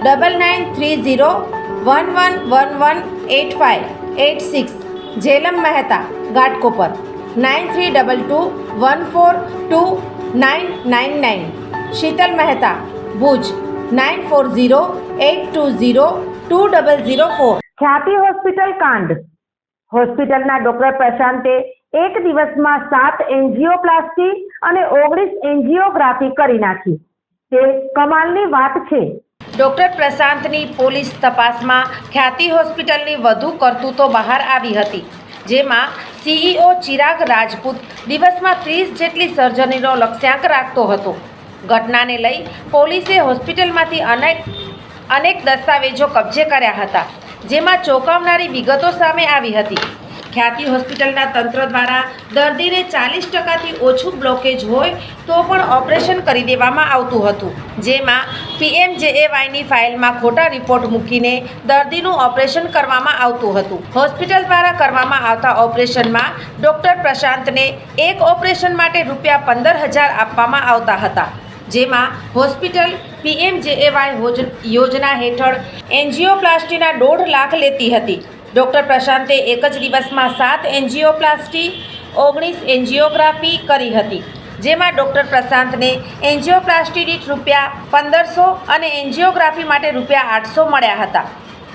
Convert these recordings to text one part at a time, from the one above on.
double nine three zero one one one one eight five eight six Jhelum Mehta Ghatkopar nine three double two one four two nine nine nine Sheetal Mehta Bhuj nine four zero eight two zero two double zero four Khyati hospital કાંડ. હોસ્પિટલના doctor પ્રશાંતે એક દિવસમાં સાત angioplasty અને ઓગણીસ angiography કરી નાખી. તે કમાલની વાત છે. ડૉક્ટર પ્રશાંતની પોલીસ તપાસમાં ખ્યાતિ હોસ્પિટલની વધુ કરતૂતો બહાર આવી હતી, જેમાં સીઈઓ ચિરાગ રાજપૂત દિવસમાં ત્રીસ જેટલી સર્જરીનો લક્ષ્યાંક રાખતો હતો. ઘટનાને લઈ પોલીસે હોસ્પિટલમાંથી અનેક અનેક દસ્તાવેજો કબજે કર્યા હતા, જેમાં ચોંકાવનારી વિગતો સામે આવી હતી. ખ્યાતિ હોસ્પિટલના તંત્ર દ્વારા દર્દીને ચાલીસ ટકાથી ઓછું બ્લોકેજ હોય તો પણ ઓપરેશન કરી દેવામાં આવતું હતું. જેમાં પીએમજેએવાયની ફાઇલમાં ખોટા રિપોર્ટ મૂકીને દર્દીનું ઓપરેશન કરવામાં આવતું હતું. હોસ્પિટલ દ્વારા કરવામાં આવતા ઓપરેશનમાં ડૉક્ટર પ્રશાંતને એક ઓપરેશન માટે રૂપિયા પંદર હજાર આપવામાં આવતા હતા. જેમાં હોસ્પિટલ પીએમજેએવાય યોજના હેઠળ એન્જિયોપ્લાસ્ટીના દોઢ લાખ લેતી હતી. ડૉક્ટર પ્રશાંતે એક જ દિવસમાં સાત એન્જિયોપ્લાસ્ટી, ઓગણીસ એન્જિયોગ્રાફી કરી હતી, જેમાં ડૉક્ટર પ્રશાંતને એન્જિયોપ્લાસ્ટી દીઠ રૂપિયા પંદરસો અને એન્જિયોગ્રાફી માટે રૂપિયા આઠસો મળ્યા હતા.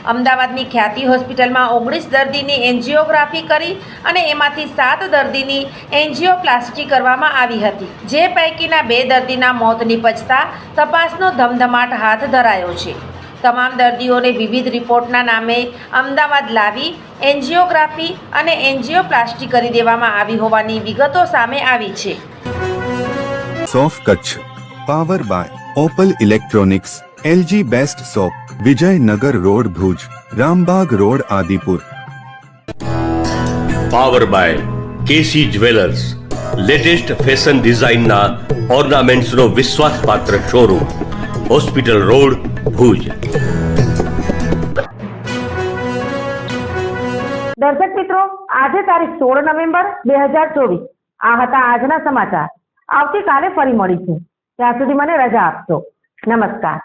અમદાવાદની ખ્યાતિ હોસ્પિટલમાં ઓગણીસ દર્દીની એન્જિયોગ્રાફી કરી અને એમાંથી સાત દર્દીની એન્જિયોપ્લાસ્ટી કરવામાં આવી હતી, જે પૈકીના બે દર્દીના મોત નિપજતા તપાસનો ધમધમાટ હાથ ધરાયો છે. તમામ દર્દીઓને વિવિધ રિપોર્ટના નામે અમદાવાદ લાવી એન્જિયોગ્રાફી અને એન્જિયોપ્લાસ્ટી કરી દેવામાં આવી હોવાની વિગતો સામે આવી છે. સોફ Kutch power by Opal electronics LG best shop Vijaynagar road Bhuj Rambagh road Adipur. Power by KC jewellers latest fashion ડિઝાઇનના ઓર્નામેન્ટ્સનો વિશ્વાસપાત્ર શોરૂમ હોસ્પિટલ રોડ ભુજ. દર્શક મિત્રો, આજે તારીખ સોળ નવેમ્બર બે હજાર ચોવીસ. આ હતા આજના સમાચાર. આવતીકાલે ફરી મળીશું. ત્યાં સુધી મને રજા આપશો. નમસ્કાર.